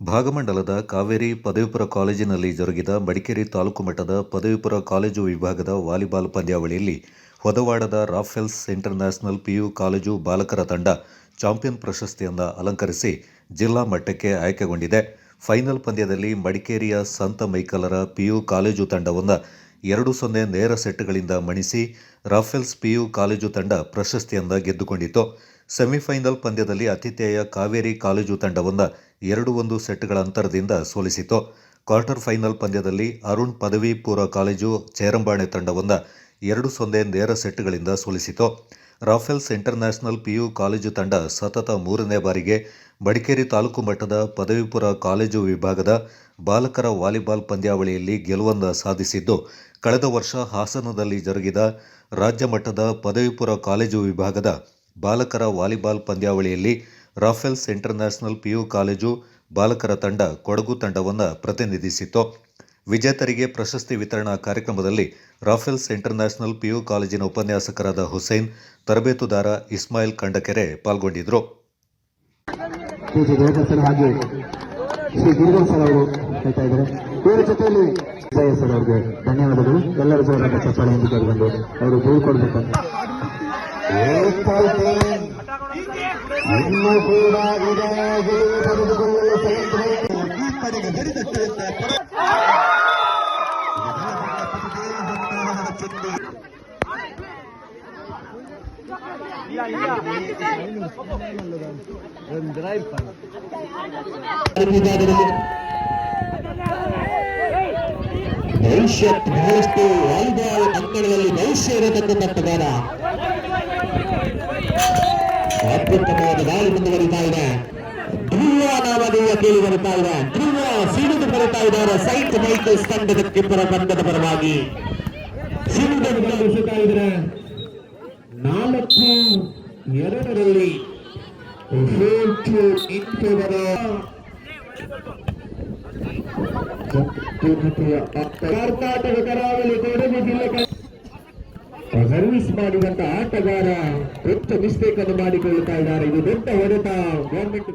ಭಾಗಮಂಡಲದ ಕಾವೇರಿ ಪದವಿಪುರ ಕಾಲೇಜಿನಲ್ಲಿ ಜರುಗಿದ ಮಡಿಕೇರಿ ತಾಲೂಕು ಮಟ್ಟದ ಪದವಿಪುರ ಕಾಲೇಜು ವಿಭಾಗದ ವಾಲಿಬಾಲ್ ಪಂದ್ಯಾವಳಿಯಲ್ಲಿ ಹೊದವಾಡದ ರಾಫೆಲ್ಸ್ ಇಂಟರ್ನ್ಯಾಷನಲ್ ಪಿಯು ಕಾಲೇಜು ಬಾಲಕರ ತಂಡ ಚಾಂಪಿಯನ್ ಪ್ರಶಸ್ತಿಯನ್ನು ಅಲಂಕರಿಸಿ ಜಿಲ್ಲಾ ಮಟ್ಟಕ್ಕೆ ಆಯ್ಕೆಗೊಂಡಿದೆ. ಫೈನಲ್ ಪಂದ್ಯದಲ್ಲಿ ಮಡಿಕೇರಿಯ ಸಂತ ಮೈಕಲರ ಪಿಯು ಕಾಲೇಜು ತಂಡವನ್ನು ಎರಡು ಸೊನ್ನೆ ನೇರ ಸೆಟ್ಗಳಿಂದ ಮಣಿಸಿ ರಾಫೆಲ್ಸ್ ಪಿಯು ಕಾಲೇಜು ತಂಡ ಪ್ರಶಸ್ತಿಯನ್ನು ಗೆದ್ದುಕೊಂಡಿತು ಸೆಮಿಫೈನಲ್ ಪಂದ್ಯದಲ್ಲಿ ಆತಿಥೇಯ ಕಾವೇರಿ ಕಾಲೇಜು ತಂಡವನ್ನು ಎರಡು ಒಂದು ಸೆಟ್ಗಳ ಅಂತರದಿಂದ ಸೋಲಿಸಿತು. ಕ್ವಾರ್ಟರ್ ಫೈನಲ್ ಪಂದ್ಯದಲ್ಲಿ ಅರುಣ್ ಪದವಿ ಪೂರ್ವ ಕಾಲೇಜು ಚೇರಂಬಾಣೆ ತಂಡವನ್ನು ಎರಡು ಸೊಂದೆ ನೇರ ಸೆಟ್ಗಳಿಂದ ಸೋಲಿಸಿತು. ರಾಫೆಲ್ಸ್ ಇಂಟರ್ನ್ಯಾಷನಲ್ ಪಿಯು ಕಾಲೇಜು ತಂಡ ಸತತ ಮೂರನೇ ಬಾರಿಗೆ ಮಡಿಕೇರಿ ತಾಲೂಕು ಮಟ್ಟದ ಪದವಿಪುರ ಕಾಲೇಜು ವಿಭಾಗದ ಬಾಲಕರ ವಾಲಿಬಾಲ್ ಪಂದ್ಯಾವಳಿಯಲ್ಲಿ ಗೆಲುವನ್ನು ಸಾಧಿಸಿದ್ದು, ಕಳೆದ ವರ್ಷ ಹಾಸನದಲ್ಲಿ ಜರುಗಿದ ರಾಜ್ಯ ಮಟ್ಟದ ಪದವಿಪುರ ಕಾಲೇಜು ವಿಭಾಗದ ಬಾಲಕರ ವಾಲಿಬಾಲ್ ಪಂದ್ಯಾವಳಿಯಲ್ಲಿ ರಾಫೆಲ್ಸ್ ಇಂಟರ್ನ್ಯಾಷನಲ್ ಪಿಯು ಕಾಲೇಜು ಬಾಲಕರ ತಂಡ ಕೊಡಗು ತಂಡವನ್ನು ಪ್ರತಿನಿಧಿಸಿತ್ತು. ವಿಜೇತರಿಗೆ ಪ್ರಶಸ್ತಿ ವಿತರಣಾ ಕಾರ್ಯಕ್ರಮದಲ್ಲಿ ರಾಫೆಲ್ಸ್ ಇಂಟರ್ನ್ಯಾಷನಲ್ ಪಿಯು ಕಾಲೇಜಿನ ಉಪನ್ಯಾಸಕರಾದ ಹುಸೇನ್ ತರಬೇತುದಾರ ಇಸ್ಮಾಯಿಲ್ ಕಂಡಕೆರೆ ಪಾಲ್ಗೊಂಡಿದ್ದರು ಕೆ ಜಿ ರೇಖಾ ಸರ್ ಹಾಗೆ ಶ್ರೀ ಗಿರಿಧರ್ ಅವರು ಹೇಳ್ತಾ ಇದ್ದಾರೆ. ಇವರ ಜೊತೆಯಲ್ಲಿ ಜಯ ಸರ್ ಅವರಿಗೆ ಧನ್ಯವಾದಗಳು. ಎಲ್ಲರ ಜೋರಾದ ಭವಿಷ್ಯತ್ ಬಹಳಷ್ಟು ವಾಲಿಬಾಲ್ ಅಂಕಣದಲ್ಲಿ ಭವಿಷ್ಯ ಇರತಕ್ಕಂಥ ಆಟಗಾರ ಅತ್ಯುತ್ತಮವಾದ ದಾಳಿ ಮುಂದುವರಿತಾ ಇದೆ ಧ್ರುವ ನಾಮಧೇಯ ಕೇಳಿ ಬರುತ್ತಾ ಇದೆ ಧ್ರುವ ಸಿಡಿದು ಬರುತ್ತಾ ಇದ್ದಾರೆ ಸೈಟ್ ಮೈಕಲ್ಸ್ ತಂಡದ ಕಿಬ್ಬರ ಬಂಧದ ಪರವಾಗಿ ಸಿಡಿದು ಬರುತ್ತಾ ಇದ್ದಾರೆ ನಾಲ್ಕು ಎರಡರಲ್ಲಿ ಸೋತು ನಿಂತುವರ ಕರ್ನಾಟಕ ಕರಾವಳಿ ಕೊಡಗು ಜಿಲ್ಲೆ ಸರ್ವಿಸ್ ಮಾಡಿದಂತ ಆಟಗಾರ ಹೆಚ್ಚು ಮಿಸ್ಟೇಕ್ ಅನ್ನು ಮಾಡಿಕೊಳ್ಳುತ್ತಾ ಇದ್ದಾರೆ. ಇದು ದೊಡ್ಡ ಹೊಡೆತ ಗವರ್ಮೆಂಟ್